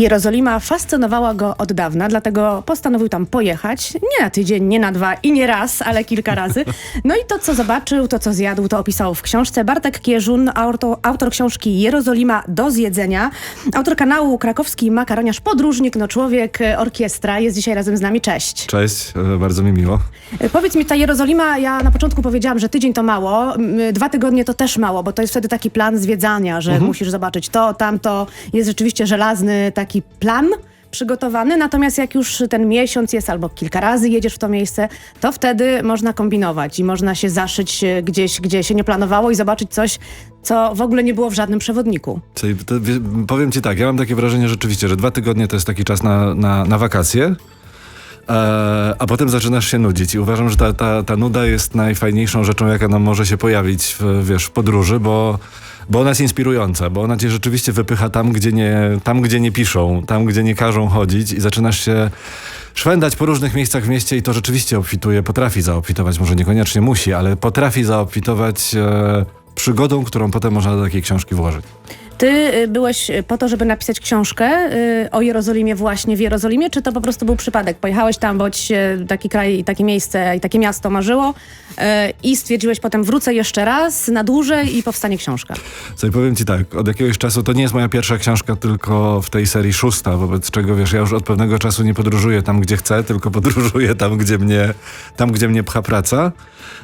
Jerozolima fascynowała go od dawna, dlatego postanowił tam pojechać. Nie na tydzień, nie na dwa i nie raz, ale kilka razy. No i to, co zobaczył, to, co zjadł, to opisał w książce. Bartek Kierzun, autor, autor książki Jerozolima do zjedzenia, autor kanału Krakowski Makaroniarz, podróżnik, no człowiek, e, orkiestra, jest dzisiaj razem z nami. Cześć. Cześć, e, bardzo mi miło. E, Powiedz mi, ta Jerozolima, ja na początku powiedziałam, że tydzień to mało, dwa tygodnie to też mało, bo to jest wtedy taki plan zwiedzania, że musisz zobaczyć to, tamto. Jest rzeczywiście żelazny taki plan przygotowany, natomiast jak już ten miesiąc jest albo kilka razy jedziesz w to miejsce, to wtedy można kombinować i można się zaszyć e, gdzieś, gdzie się nie planowało i zobaczyć coś, co w ogóle nie było w żadnym przewodniku. Czyli to, wie- powiem ci tak, ja mam takie wrażenie rzeczywiście, że dwa tygodnie to jest taki czas na, na, na wakacje, e, a potem zaczynasz się nudzić i uważam, że ta, ta, ta nuda jest najfajniejszą rzeczą, jaka nam może się pojawić w, wiesz, w podróży, bo, bo ona jest inspirująca, bo ona cię rzeczywiście wypycha tam gdzie, nie, tam, gdzie nie piszą, tam, gdzie nie każą chodzić i zaczynasz się szwendać po różnych miejscach w mieście i to rzeczywiście obfituje, potrafi zaobfitować, może niekoniecznie musi, ale potrafi zaobfitować e, przygodą, którą potem można do takiej książki włożyć. Ty y, byłeś y, po to, żeby napisać książkę y, o Jerozolimie właśnie w Jerozolimie, czy to po prostu był przypadek? Pojechałeś tam, bo ci się taki kraj i takie miejsce i takie miasto marzyło i stwierdziłeś potem wrócę jeszcze raz na dłużej i powstanie książka. I powiem ci tak, od jakiegoś czasu to nie jest moja pierwsza książka, tylko w tej serii szósta, wobec czego wiesz, ja już od pewnego czasu nie podróżuję tam, gdzie chcę, tylko podróżuję tam, gdzie mnie, tam, gdzie mnie pcha praca.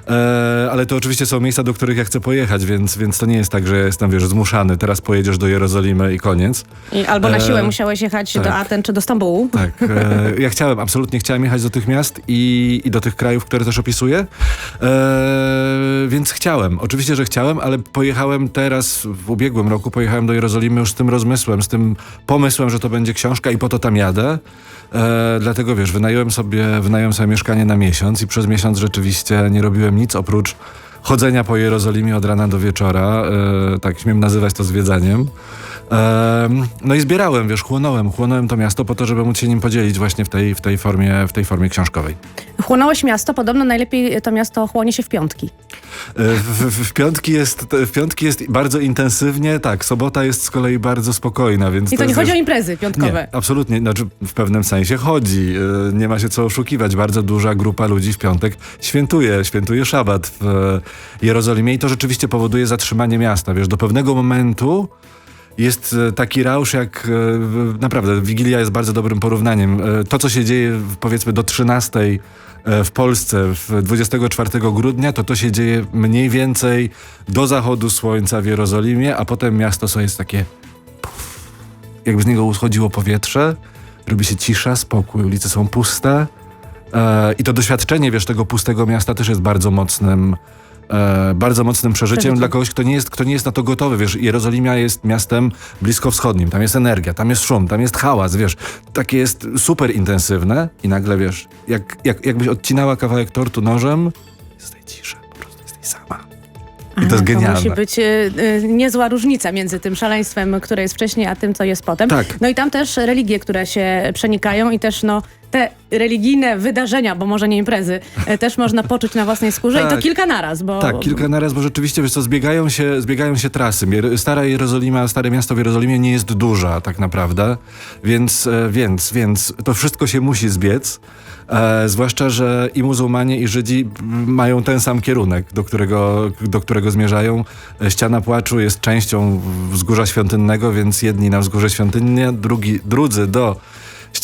E, ale to oczywiście są miejsca, do których ja chcę pojechać, więc, więc to nie jest tak, że jestem, wiesz, zmuszany, teraz pojedziesz do Jerozolimy i koniec. I albo na E, siłę musiałeś jechać tak. do Aten czy do Stambułu. Tak, e, ja chciałem, absolutnie chciałem jechać do tych miast i, i do tych krajów, które też opisuję, e, więc chciałem, oczywiście, że chciałem, ale pojechałem teraz, w ubiegłym roku pojechałem do Jerozolimy już z tym rozmysłem, z tym pomysłem, że to będzie książka i po to tam jadę. E, dlatego wiesz, wynająłem sobie, wynająłem sobie mieszkanie na miesiąc i przez miesiąc rzeczywiście nie robiłem nic oprócz chodzenia po Jerozolimie od rana do wieczora, e, tak śmiem nazywać to zwiedzaniem. No i zbierałem, wiesz, chłonąłem, chłonąłem to miasto po to, żeby móc się nim podzielić właśnie w tej, w tej, formie, w tej formie książkowej. Chłonąłeś miasto, podobno najlepiej to miasto chłonie się w piątki. E, W, w, piątki jest, w piątki jest bardzo intensywnie, tak, sobota jest z kolei bardzo spokojna, więc... I to nie jest, chodzi o imprezy piątkowe. Nie, absolutnie, znaczy w pewnym sensie chodzi, e, nie ma się co oszukiwać, bardzo duża grupa ludzi w piątek świętuje, świętuje szabat w Jerozolimie i to rzeczywiście powoduje zatrzymanie miasta, wiesz, do pewnego momentu jest e, taki rausz jak, e, naprawdę, Wigilia jest bardzo dobrym porównaniem. E, To, co się dzieje powiedzmy do 13 e, w Polsce w 24 grudnia, to to się dzieje mniej więcej do zachodu słońca w Jerozolimie, a potem miasto sobie jest takie jakby z niego uschodziło powietrze, robi się cisza, spokój, ulice są puste i to doświadczenie, wiesz, tego pustego miasta też jest bardzo mocnym e, bardzo mocnym przeżyciem dla kogoś, kto nie, jest, kto nie jest na to gotowy. Wiesz, Jerozolimia jest miastem bliskowschodnim, tam jest energia, tam jest szum, tam jest hałas, wiesz. Takie jest super intensywne i nagle, wiesz, jak, jak, jakbyś odcinała kawałek tortu nożem, jest tej cisza, po prostu jesteś sama. I to jest To genialne. musi być y, y, niezła różnica między tym szaleństwem, które jest wcześniej, a tym, co jest potem. Tak. No i tam też religie, które się przenikają i też no, te religijne wydarzenia, bo może nie imprezy, y, też można poczuć na własnej skórze i to Tak. kilka naraz, bo... Tak, kilka naraz, bo rzeczywiście, wiesz co, zbiegają się, zbiegają się trasy. Stara Jerozolima, stare miasto w Jerozolimie nie jest duża tak naprawdę, więc, e, więc, więc to wszystko się musi zbiec. E, zwłaszcza, że i muzułmanie, i Żydzi mają ten sam kierunek, do którego, do którego zmierzają. E, Ściana Płaczu jest częścią wzgórza świątynnego, więc jedni na wzgórze świątynne, drugi, drudzy do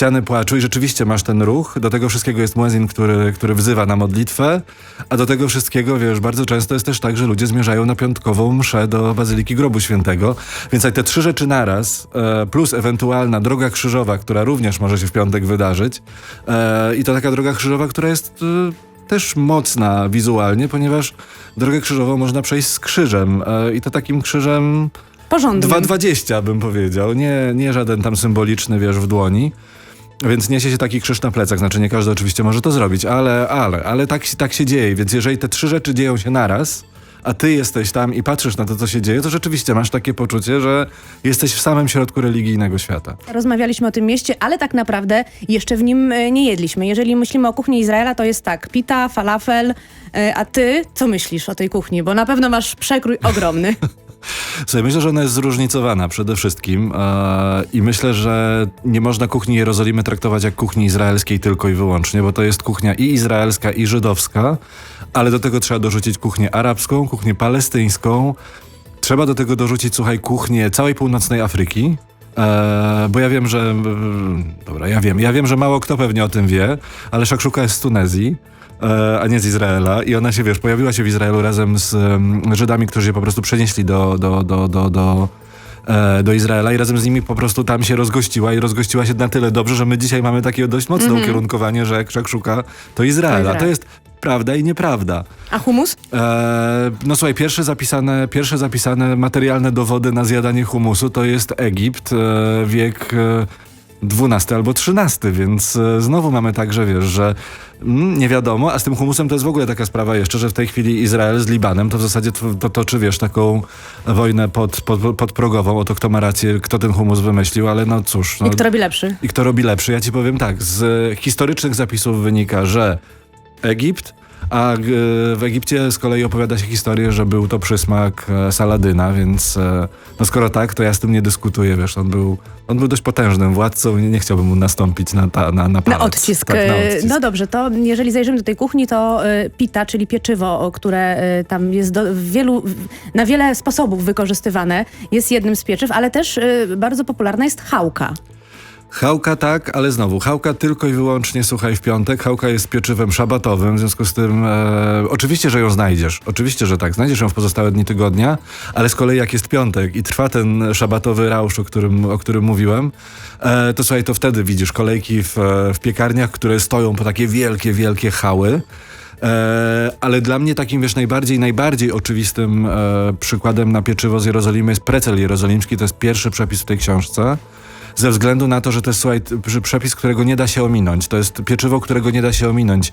ściany płaczu i rzeczywiście masz ten ruch. Do tego wszystkiego jest muezin, który, który wzywa na modlitwę, a do tego wszystkiego, wiesz, bardzo często jest też tak, że ludzie zmierzają na piątkową mszę do Bazyliki Grobu Świętego. Więc jak te trzy rzeczy naraz, e, plus ewentualna droga krzyżowa, która również może się w piątek wydarzyć e, i to taka droga krzyżowa, która jest... E, też mocna wizualnie, ponieważ drogę krzyżową można przejść z krzyżem i to takim krzyżem Porządnym. 2,20 bym powiedział, nie, nie żaden tam symboliczny, wiesz, w dłoni. Więc niesie się taki krzyż na plecach, znaczy nie każdy oczywiście może to zrobić, ale, ale, ale tak, się- tak się dzieje, więc jeżeli te trzy rzeczy dzieją się naraz, a ty jesteś tam i patrzysz na to, co się dzieje, to rzeczywiście masz takie poczucie, że jesteś w samym środku religijnego świata. Rozmawialiśmy o tym mieście, ale tak naprawdę jeszcze w nim e, nie jedliśmy. Jeżeli myślimy o kuchni Izraela, to jest tak, pita, falafel, e, a ty co myślisz o tej kuchni? Bo na pewno masz przekrój ogromny. Słuchaj, myślę, że ona jest zróżnicowana przede wszystkim e, i myślę, że nie można kuchni Jerozolimy traktować jak kuchni izraelskiej tylko i wyłącznie, bo to jest kuchnia i izraelska, i żydowska, ale do tego trzeba dorzucić kuchnię arabską, kuchnię palestyńską, trzeba do tego dorzucić, słuchaj, kuchnię całej północnej Afryki, E, bo ja wiem, że. mm, Dobra, ja wiem. Ja wiem, że mało kto pewnie o tym wie, ale szakszuka jest z Tunezji. E, a nie z Izraela. I ona się, wiesz, pojawiła się w Izraelu razem z Żydami, którzy się po prostu przenieśli do, do, do, do, do, e, do Izraela i razem z nimi po prostu tam się rozgościła i rozgościła się na tyle dobrze, że my dzisiaj mamy takie dość mocne ukierunkowanie, że szakszuka to Izraela. Izrael. To jest prawda i nieprawda. A humus? E, no słuchaj, pierwsze zapisane, pierwsze zapisane materialne dowody na zjadanie humusu to jest Egipt, e, wiek e, XII albo XIII, więc e, znowu mamy tak, że wiesz, że mm, nie wiadomo, a z tym humusem to jest w ogóle taka sprawa jeszcze, że w tej chwili Izrael z Libanem to w zasadzie to, to toczy, wiesz, taką wojnę pod, pod, podprogową o to, kto ma rację, kto ten humus wymyślił, ale no cóż. No, I kto robi lepszy? i kto robi lepszy? Ja ci powiem tak, z historycznych zapisów wynika, że Egipt, a g- w Egipcie z kolei opowiada się historię, że był to przysmak e, Saladyna, więc e, no skoro tak, to ja z tym nie dyskutuję, wiesz, on był, on był dość potężnym władcą nie, nie chciałbym mu nastąpić na, ta, na, na Na palec. odcisk. Tak, na E, odcisk. No dobrze, to jeżeli zajrzymy do tej kuchni, to e, pita, czyli pieczywo, które e, tam jest do, w wielu, na wiele sposobów wykorzystywane, jest jednym z pieczyw, ale też e, bardzo popularna jest chałka. Chałka tak, ale znowu, chałka tylko i wyłącznie, słuchaj, w piątek. Chałka jest pieczywem szabatowym, w związku z tym e, oczywiście, że ją znajdziesz. Oczywiście, że tak. Znajdziesz ją w pozostałe dni tygodnia, ale z kolei jak jest piątek i trwa ten szabatowy rausz, o którym, o którym mówiłem, e, to słuchaj, to wtedy widzisz kolejki w, w piekarniach, które stoją po takie wielkie, wielkie hały. E, ale dla mnie takim, wiesz, najbardziej, najbardziej oczywistym e, przykładem na pieczywo z Jerozolimy jest precel jerozolimski. To jest pierwszy przepis w tej książce. Ze względu na to, że to jest, słuchaj, przepis, którego nie da się ominąć. To jest pieczywo, którego nie da się ominąć.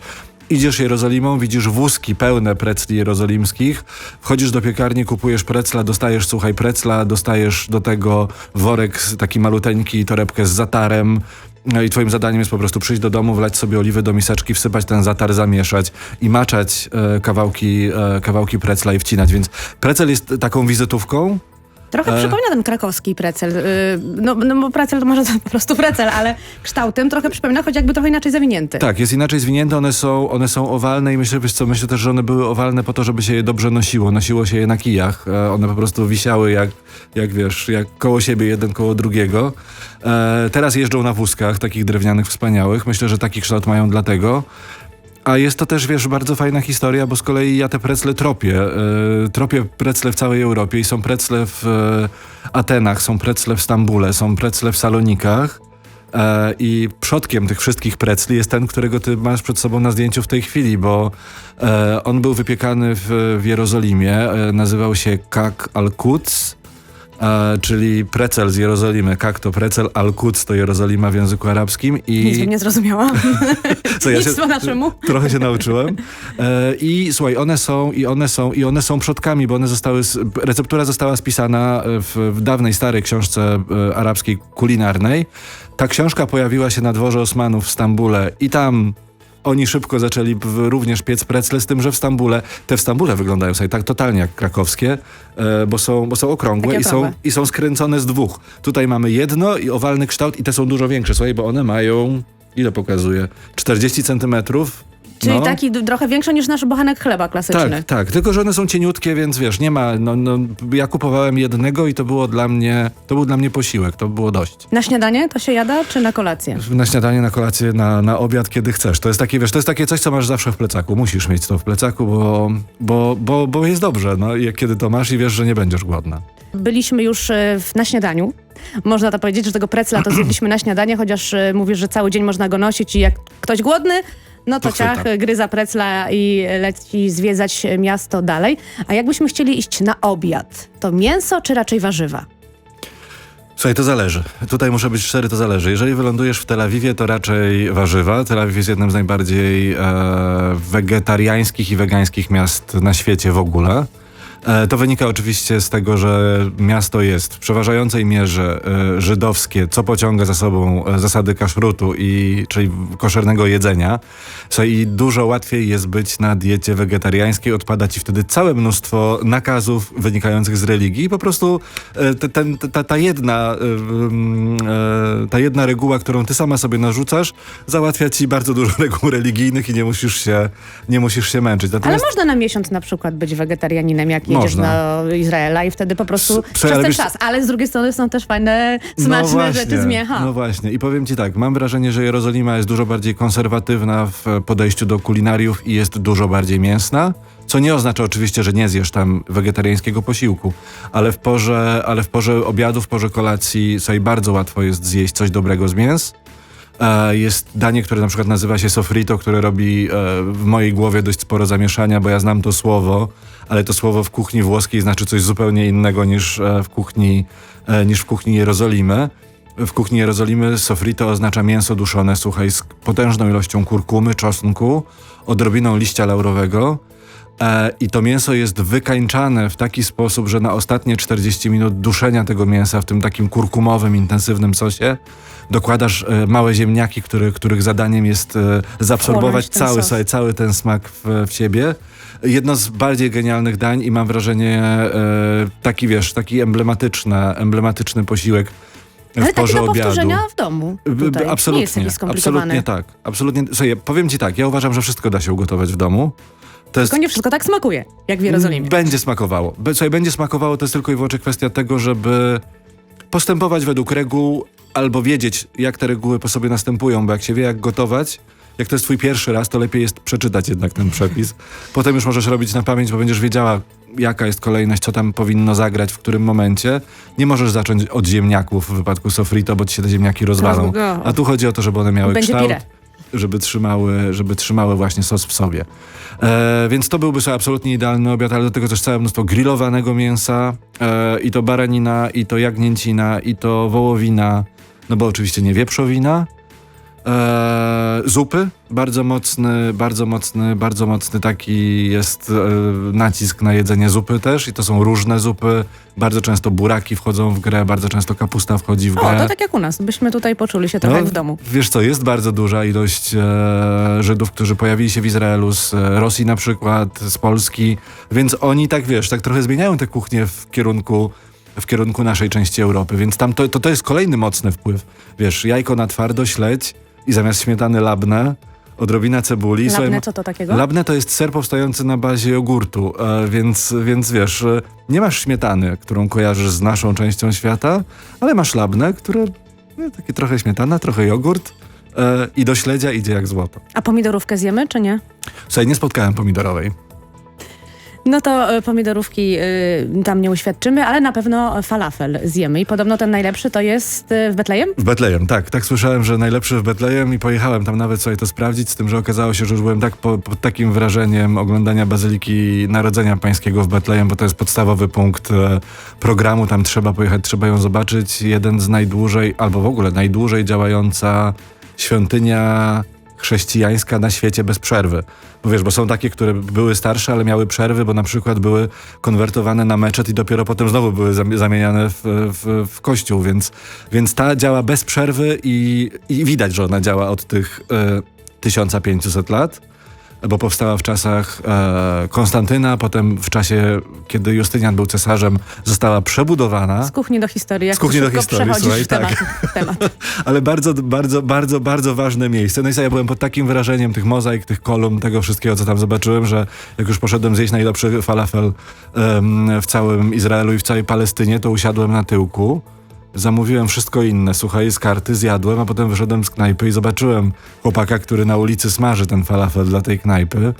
Idziesz Jerozolimą, widzisz wózki pełne precli jerozolimskich, wchodzisz do piekarni, kupujesz precla, dostajesz, słuchaj, precla, dostajesz do tego worek taki maluteńki, torebkę z zatarem, no i twoim zadaniem jest po prostu przyjść do domu, wlać sobie oliwy do miseczki, wsypać ten zatar, zamieszać i maczać e, kawałki, e, kawałki precla i wcinać. Więc precel jest taką wizytówką, Trochę E. przypomina ten krakowski precel. Y, No, no bo precel to może to po prostu precel, ale kształtem trochę przypomina, choć jakby trochę inaczej zawinięty. Tak, jest inaczej zwinięte, one są, one są owalne i myślę, wiesz co, myślę też, że one były owalne po to, żeby się je dobrze nosiło. Nosiło się je na kijach. E, one po prostu wisiały jak, jak wiesz, jak koło siebie, jeden koło drugiego. E, teraz jeżdżą na wózkach, takich drewnianych, wspaniałych. Myślę, że taki kształt mają dlatego. A jest to też, wiesz, bardzo fajna historia, bo z kolei ja te precle tropię. E, tropię precle w całej Europie i są precle w e, Atenach, są precle w Stambule, są precle w Salonikach. E, I przodkiem tych wszystkich precli jest ten, którego ty masz przed sobą na zdjęciu w tej chwili, bo on był wypiekany w, w Jerozolimie, nazywał się Kak al-Quds, e, czyli precel z Jerozolimy. Kak to precel, al-Quds to Jerozolima w języku arabskim. I Nic bym nie zrozumiała. co, ja Nic się- po naszemu. Trochę się nauczyłem. E, I słuchaj, one są, i one są, i one są przodkami, bo one zostały, receptura została spisana w, w dawnej, starej książce e, arabskiej kulinarnej. Ta książka pojawiła się na dworze Osmanów w Stambule i tam oni szybko zaczęli również piec precle, z tym, że w Stambule, te w Stambule wyglądają sobie tak totalnie jak krakowskie, e, bo, są, bo są okrągłe i są, i są skręcone z dwóch. Tutaj mamy jedno i owalny kształt i te są dużo większe, słuchaj, bo one mają, ile pokazuje? 40 centymetrów. Czyli No. taki trochę większy niż nasz bochenek chleba klasyczny. Tak, tak, tylko że one są cieniutkie, więc wiesz, nie ma, no, no, ja kupowałem jednego i to było dla mnie, to był dla mnie posiłek, to było dość. Na śniadanie to się jada, czy na kolację? Na śniadanie, na kolację, na, na obiad, kiedy chcesz. To jest takie, wiesz, to jest takie coś, co masz zawsze w plecaku. Musisz mieć to w plecaku, bo, bo, bo, bo jest dobrze, no, i kiedy to masz i wiesz, że nie będziesz głodna. Byliśmy już e, na śniadaniu. Można to powiedzieć, że tego precla to zjedliśmy na śniadanie, chociaż e, mówisz, że cały dzień można go nosić i jak ktoś głodny, no to, ciach, gryza precla i leci zwiedzać miasto dalej. A jakbyśmy chcieli iść na obiad, to mięso czy raczej warzywa? Słuchaj, to zależy. Tutaj muszę być szczery, to zależy. Jeżeli wylądujesz w Tel Awiwie, to raczej warzywa. Tel Awiw jest jednym z najbardziej e, wegetariańskich i wegańskich miast na świecie w ogóle. E, To wynika oczywiście z tego, że miasto jest w przeważającej mierze e, żydowskie, co pociąga za sobą e, zasady kaszrutu, i, czyli koszernego jedzenia. I dużo łatwiej jest być na diecie wegetariańskiej, odpada ci wtedy całe mnóstwo nakazów wynikających z religii i po prostu ten, ta, ta, jedna, mm, ta jedna reguła, którą ty sama sobie narzucasz, załatwia ci bardzo dużo reguł religijnych i nie musisz się, nie musisz się męczyć. Ale Natomiast można na miesiąc na przykład być wegetarianinem, jak jedziesz Można. do Izraela i wtedy po prostu S- przez ten czas. Ale z drugiej strony są też fajne, smaczne rzeczy z mięcha. No właśnie. I powiem ci tak, mam wrażenie, że Jerozolima jest dużo bardziej konserwatywna w podejściu do kulinariów i jest dużo bardziej mięsna. Co nie oznacza oczywiście, że nie zjesz tam wegetariańskiego posiłku, ale w porze, ale w porze obiadu, w porze kolacji sobie bardzo łatwo jest zjeść coś dobrego z mięs. E, Jest danie, które na przykład nazywa się sofrito, które robi e, w mojej głowie dość sporo zamieszania, bo ja znam to słowo, ale to słowo w kuchni włoskiej znaczy coś zupełnie innego niż e, w kuchni, niż w kuchni Jerozolimy. W kuchni Jerozolimy sofrito oznacza mięso duszone, słuchaj, z potężną ilością kurkumy, czosnku, odrobiną liścia laurowego. E, I to mięso jest wykańczane w taki sposób, że na ostatnie 40 minut duszenia tego mięsa w tym takim kurkumowym, intensywnym sosie dokładasz e, małe ziemniaki, który, których zadaniem jest e, zaabsorbować cały, sos. cały ten smak w, w siebie. Jedno z bardziej genialnych dań i mam wrażenie e, taki, wiesz, taki emblematyczny, emblematyczny posiłek w Ale porze do obiadu. powtórzenia w domu. Tutaj. Absolutnie, Nie jest absolutnie tak. Absolutnie. Słuchaj, powiem ci tak, ja uważam, że wszystko da się ugotować w domu. To jest Tylko nie wszystko tak smakuje, jak w Jerozolimie. będzie smakowało. Słuchaj, będzie smakowało, to jest tylko i wyłącznie kwestia tego, żeby postępować według reguł albo wiedzieć, jak te reguły po sobie następują, bo jak się wie, jak gotować, jak to jest twój pierwszy raz, to lepiej jest przeczytać jednak ten przepis. Potem już możesz robić na pamięć, bo będziesz wiedziała, jaka jest kolejność, co tam powinno zagrać, w którym momencie. Nie możesz zacząć od ziemniaków w wypadku sofrito, bo ci się te ziemniaki rozwalą. A tu chodzi o to, żeby one miały Będzie kształt pire. Żeby trzymały, żeby trzymały właśnie sos w sobie. E, więc to byłby sobie absolutnie idealny obiad, ale do tego też całe mnóstwo grillowanego mięsa e, i to baranina, i to jagnięcina, i to wołowina, no bo oczywiście nie wieprzowina. E, zupy, bardzo mocny, bardzo mocny, bardzo mocny taki jest e, nacisk na jedzenie zupy też i to są różne zupy. Bardzo często buraki wchodzą w grę, bardzo często kapusta wchodzi w grę. O, to tak jak u nas. Byśmy tutaj poczuli się trochę jak w domu. Wiesz co, jest bardzo duża ilość e, Żydów, którzy pojawili się w Izraelu z e, Rosji na przykład, z Polski, więc oni tak, wiesz, tak trochę zmieniają tę kuchnię w kierunku w kierunku naszej części Europy, więc tam to, to, to jest kolejny mocny wpływ. Wiesz, jajko na twardo, śledź i zamiast śmietany labne, odrobina cebuli. Słuchaj, Labne, co to takiego? Labne to jest ser powstający na bazie jogurtu, e, więc, więc wiesz, e, nie masz śmietany, którą kojarzysz z naszą częścią świata, ale masz labne, które no, takie trochę śmietana, trochę jogurt e, i do śledzia idzie jak złoto. A pomidorówkę zjemy, czy nie? Słuchaj, nie spotkałem pomidorowej. No to e, pomidorówki y, tam nie uświadczymy, ale na pewno falafel zjemy. I podobno ten najlepszy to jest y, w Betlejem? W Betlejem, tak. Tak słyszałem, że najlepszy w Betlejem i pojechałem tam nawet sobie to sprawdzić, z tym, że okazało się, że już byłem tak po, pod takim wrażeniem oglądania Bazyliki Narodzenia Pańskiego w Betlejem, bo to jest podstawowy punkt e, programu, tam trzeba pojechać, trzeba ją zobaczyć. Jeden z najdłużej, albo w ogóle najdłużej działająca świątynia chrześcijańska na świecie bez przerwy. Bo wiesz, bo są takie, które były starsze, ale miały przerwy, bo na przykład były konwertowane na meczet i dopiero potem znowu były zam- zamieniane w, w, w kościół, więc, więc ta działa bez przerwy i, i widać, że ona działa od tych e, 1500 lat. Bo powstała w czasach e, Konstantyna, potem w czasie, kiedy Justynian był cesarzem, została przebudowana. Z kuchni do historii. Jak Z kuchni do historii, słuchaj, w temat, tak. w temat. Ale bardzo, bardzo, bardzo, bardzo ważne miejsce. No i ja byłem pod takim wrażeniem tych mozaik, tych kolumn, tego wszystkiego, co tam zobaczyłem, że jak już poszedłem zjeść najlepszy falafel em, w całym Izraelu i w całej Palestynie, to usiadłem na tyłku. Zamówiłem wszystko inne, słuchaj, z karty zjadłem, a potem wyszedłem z knajpy i zobaczyłem chłopaka, który na ulicy smaży ten falafel dla tej knajpy.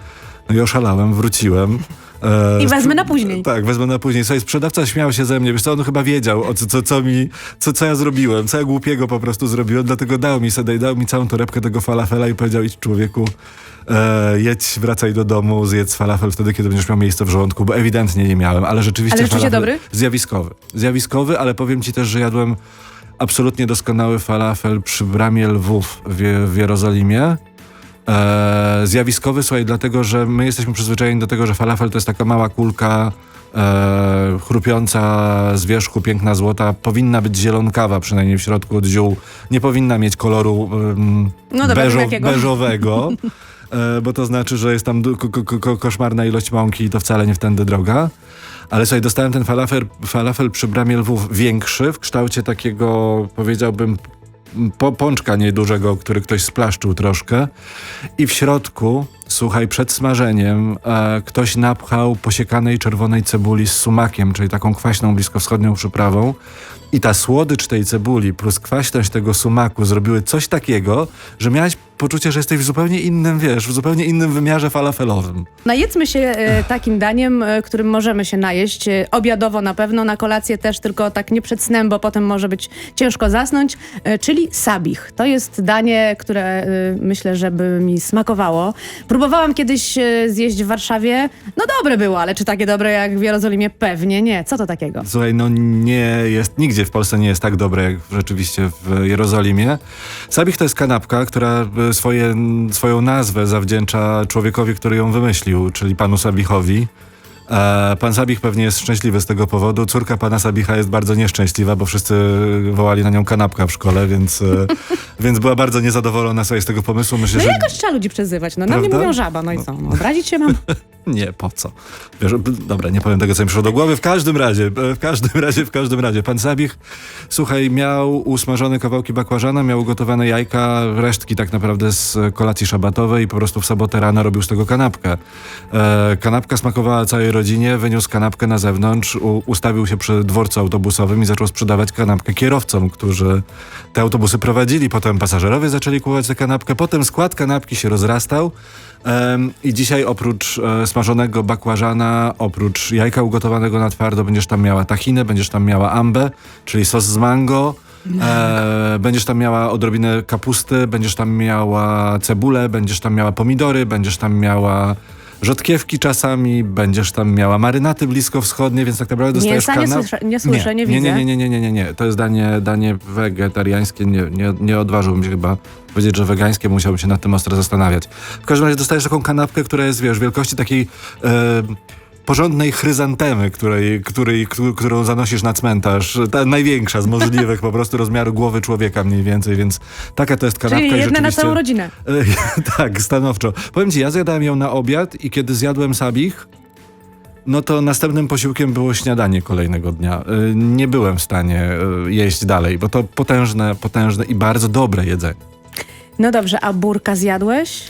No i oszalałem, wróciłem. E, I wezmę na później. Tak, wezmę na później. Słuchaj, sprzedawca śmiał się ze mnie, wiesz co, on chyba wiedział, o co, co, co mi, co, co ja zrobiłem, co ja głupiego po prostu zrobiłem, dlatego dał mi sobie, dał mi całą torebkę tego falafela i powiedział, idź człowieku, e, jedź, wracaj do domu, zjedz falafel wtedy, kiedy będziesz miał miejsce w żołądku, bo ewidentnie nie miałem, ale rzeczywiście Ale rzeczywiście falafel dobry? Zjawiskowy. Zjawiskowy, ale powiem ci też, że jadłem absolutnie doskonały falafel przy bramie Lwów w, w Jerozolimie. E, zjawiskowy, słuchaj, dlatego, że my jesteśmy przyzwyczajeni do tego, że falafel to jest taka mała kulka e, chrupiąca z wierzchu, piękna złota, powinna być zielonkawa, przynajmniej w środku od ziół. Nie powinna mieć koloru em, No dobra, jakiego. beżowego, e, bo to znaczy, że jest tam koszmarna ilość mąki i to wcale nie w tędy droga. Ale słuchaj, dostałem ten falafel, falafel przy Bramie Lwów większy, w kształcie takiego, powiedziałbym, po, pączka niedużego, który ktoś splaszczył troszkę. I w środku, słuchaj, przed smażeniem e, ktoś napchał posiekanej czerwonej cebuli z sumakiem, czyli taką kwaśną bliskowschodnią przyprawą. I ta słodycz tej cebuli plus kwaśność tego sumaku zrobiły coś takiego, że miałeś poczucie, że jesteś w zupełnie innym, wiesz, w zupełnie innym wymiarze falafelowym. Najedzmy się e, takim daniem, e, którym możemy się najeść. E, obiadowo na pewno, na kolację też, tylko tak nie przed snem, bo potem może być ciężko zasnąć, e, czyli sabich. To jest danie, które e, myślę, że by mi smakowało. Próbowałam kiedyś e, zjeść w Warszawie. No dobre było, ale czy takie dobre jak w Jerozolimie? Pewnie nie. Co to takiego? Słuchaj, no nie jest, nigdzie w Polsce nie jest tak dobre jak rzeczywiście w Jerozolimie. Sabich to jest kanapka, która swoje, swoją nazwę zawdzięcza człowiekowi, który ją wymyślił, czyli panu Sabichowi. E, Pan Sabich pewnie jest szczęśliwy z tego powodu. Córka pana Sabicha jest bardzo nieszczęśliwa, bo wszyscy wołali na nią kanapka w szkole, więc, e, więc była bardzo niezadowolona sobie z tego pomysłu. Myślę, No że jakoś trzeba ludzi przezywać. No na mnie mówią żaba, no i co? No, obrazić się mam? Nie, po co? Wiesz, dobra, nie powiem tego, co mi przyszło do głowy. W każdym razie, e, w każdym razie, w każdym razie. Pan Zabich, słuchaj, miał usmażone kawałki bakłażana, miał ugotowane jajka, resztki tak naprawdę z kolacji szabatowej i po prostu w sobotę rano robił z tego kanapkę. E, kanapka smakowała całej rodzinie, wyniósł kanapkę na zewnątrz, u, ustawił się przy dworcu autobusowym i zaczął sprzedawać kanapkę kierowcom, którzy te autobusy prowadzili. Potem pasażerowie zaczęli kupować tę kanapkę, potem skład kanapki się rozrastał. I dzisiaj oprócz e, smażonego bakłażana, oprócz jajka ugotowanego na twardo, będziesz tam miała tahinę, będziesz tam miała ambę, czyli sos z mango, e, będziesz tam miała odrobinę kapusty, będziesz tam miała cebulę, będziesz tam miała pomidory, będziesz tam miała rzodkiewki czasami, będziesz tam miała marynaty bliskowschodnie, więc tak naprawdę dostajesz Mięsa nie kanał... słyszę- nie słyszę, nie nie, widzę. nie, nie, nie, nie, nie, nie. To jest danie, danie wegetariańskie. Nie, nie, nie odważyłbym się chyba powiedzieć, że wegańskie. Musiałbym się nad tym ostro zastanawiać. W każdym razie dostajesz taką kanapkę, która jest, wiesz, wielkości takiej... E, Porządnej chryzantemy, której, której, któ- którą zanosisz na cmentarz. Ta największa z możliwych, po prostu rozmiaru głowy człowieka mniej więcej, więc taka to jest kanapka. Czyli jedna na całą rodzinę. Tak, stanowczo. Powiem ci, ja zjadałem ją na obiad i kiedy zjadłem sabich, no to następnym posiłkiem było śniadanie kolejnego dnia. E, Nie byłem w stanie e, jeść dalej, bo to potężne, potężne i bardzo dobre jedzenie. No dobrze, a burka zjadłeś?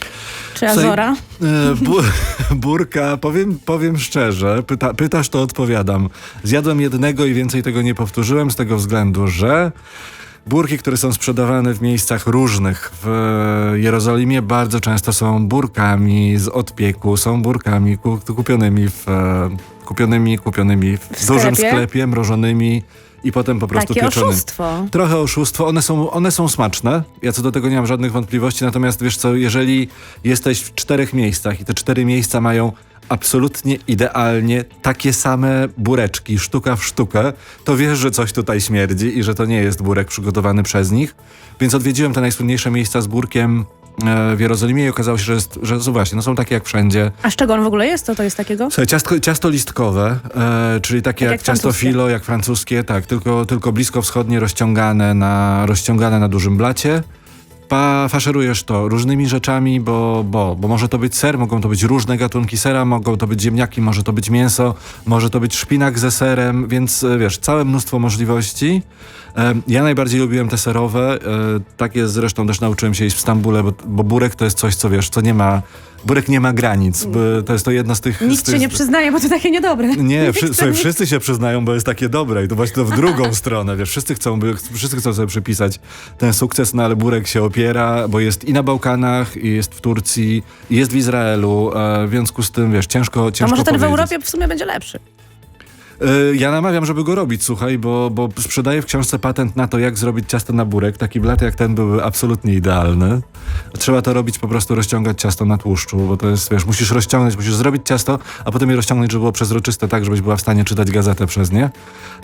Czy azora? E, Bu burka, powiem, powiem szczerze, pyta pytasz, to odpowiadam. Zjadłem jednego i więcej tego nie powtórzyłem z tego względu, że burki, które są sprzedawane w miejscach różnych w Jerozolimie bardzo często są burkami z odpieku, są burkami ku kupionymi w e, kupionymi, kupionymi w, W dużym sklepie, mrożonymi i potem po prostu Takie pieczonymi. oszustwo. Trochę oszustwo. One są, one są smaczne. Ja co do tego nie mam żadnych wątpliwości. Natomiast wiesz co, jeżeli jesteś w czterech miejscach i te cztery miejsca mają absolutnie idealnie takie same bureczki, sztuka w sztukę, to wiesz, że coś tutaj śmierdzi i że to nie jest burek przygotowany przez nich. Więc odwiedziłem te najsłynniejsze miejsca z burkiem w Jerozolimie i okazało się, że, jest, że są właśnie, no są takie jak wszędzie. A z czego on w ogóle jest? Co to jest takiego? Słuchaj, ciasto, ciasto listkowe, e, czyli takie Tak jak, jak ciasto filo, jak francuskie, tak, tylko, tylko blisko wschodnie rozciągane na, rozciągane na dużym blacie. Pa, faszerujesz to różnymi rzeczami, bo, bo, bo może to być ser, mogą to być różne gatunki sera, mogą to być ziemniaki, może to być mięso, może to być szpinak ze serem, więc e, wiesz, całe mnóstwo możliwości. Ja najbardziej lubiłem te serowe, e, takie zresztą też nauczyłem się jeść w Stambule, bo, bo burek to jest coś, co wiesz, co nie ma, burek nie ma granic, to jest to jedno z tych... z Nikt tych, się nie przyznaje, bo to takie niedobre. nie, wszy, słuchaj, wszyscy się przyznają, bo jest takie dobre i to właśnie to w drugą stronę, wiesz, wszyscy chcą, by, wszyscy chcą sobie przypisać ten sukces, no ale Burek się opiera, bo jest i na Bałkanach, i jest w Turcji, i jest w Izraelu, e, w związku z tym, wiesz, ciężko, ciężko może ten w. Europie w sumie będzie lepszy. E, Ja namawiam, żeby go robić, słuchaj, bo, bo sprzedaję w książce patent na to, jak zrobić ciasto na burek. Taki blat jak ten byłby absolutnie idealny. Trzeba to robić, po prostu rozciągać ciasto na tłuszczu, bo to jest, wiesz, musisz rozciągnąć, musisz zrobić ciasto, a potem je rozciągnąć, żeby było przezroczyste tak, żebyś była w stanie czytać gazetę przez nie.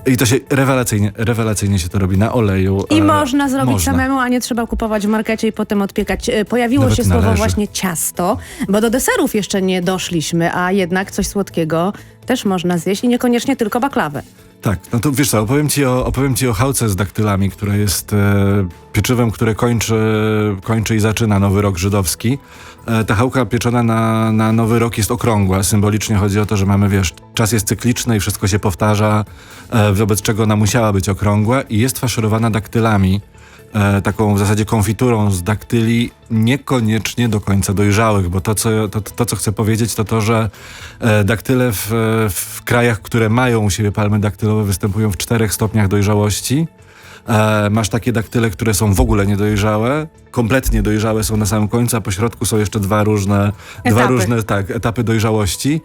I to się rewelacyjnie, rewelacyjnie się to robi na oleju. I e, można zrobić można. samemu, a nie trzeba kupować w markecie i potem odpiekać. E, Pojawiło Nawet się słowo należy. właśnie ciasto, bo do deserów jeszcze nie doszliśmy, a jednak coś słodkiego też można zjeść i niekoniecznie tylko baklawę. Tak, no to wiesz co, opowiem ci o, opowiem ci o chałce z daktylami, która jest e, pieczywem, które kończy, kończy i zaczyna Nowy Rok Żydowski. E, ta chałka pieczona na, na Nowy Rok jest okrągła. Symbolicznie chodzi o to, że mamy, wiesz, czas jest cykliczny i wszystko się powtarza, e, wobec czego ona musiała być okrągła i jest faszerowana daktylami. E, taką w zasadzie konfiturą z daktyli, niekoniecznie do końca dojrzałych, bo to, co, to, to, co chcę powiedzieć, to to, że e, daktyle w, w krajach, które mają u siebie palmy daktylowe, występują w czterech stopniach dojrzałości. E, masz takie daktyle, które są w ogóle niedojrzałe, kompletnie dojrzałe są na samym końcu, a po środku są jeszcze dwa różne, dwa Etapy. różne tak, etapy dojrzałości.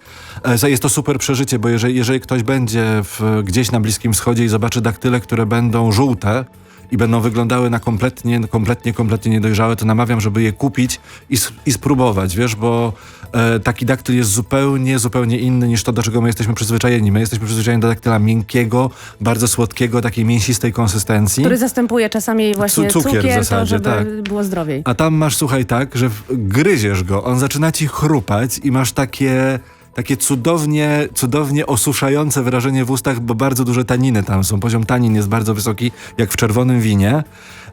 E, jest to super przeżycie, bo jeżeli, jeżeli ktoś będzie w, gdzieś na Bliskim Wschodzie i zobaczy daktyle, które będą żółte, i będą wyglądały na kompletnie, kompletnie, kompletnie niedojrzałe, to namawiam, żeby je kupić i, i spróbować, wiesz, bo e, taki daktyl jest zupełnie, zupełnie inny niż to, do czego my jesteśmy przyzwyczajeni. My jesteśmy przyzwyczajeni do daktyla miękkiego, bardzo słodkiego, takiej mięsistej konsystencji. Który zastępuje czasami właśnie cukier w cukier, zasadzie, to żeby tak. było zdrowiej. A tam masz, słuchaj, tak, że w- gryziesz go, on zaczyna ci chrupać i masz takie, takie cudownie, cudownie osuszające wrażenie w ustach, bo bardzo duże taniny tam są. Poziom tanin jest bardzo wysoki, jak w czerwonym winie.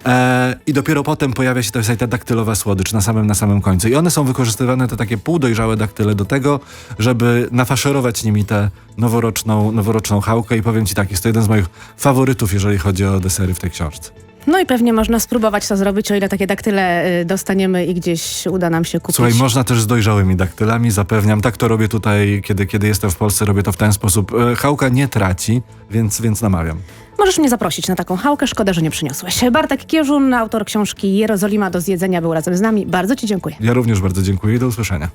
E, I dopiero potem pojawia się ta, ta daktylowa słodycz na samym, na samym końcu. I one są wykorzystywane, te takie półdojrzałe daktyle, do tego, żeby nafaszerować nimi tę noworoczną, noworoczną chałkę. I powiem ci tak, jest to jeden z moich faworytów, jeżeli chodzi o desery w tej książce. No i pewnie można spróbować to zrobić, o ile takie daktyle y, dostaniemy i gdzieś uda nam się kupić. Słuchaj, można też z dojrzałymi daktylami, zapewniam. Tak to robię tutaj, kiedy, kiedy jestem w Polsce, robię to w ten sposób. E, Chałka nie traci, więc, więc namawiam. Możesz mnie zaprosić na taką chałkę, szkoda, że nie przyniosłeś. Bartek Kierzun, autor książki Jerozolima do zjedzenia, był razem z nami. Bardzo Ci dziękuję. Ja również bardzo dziękuję i do usłyszenia.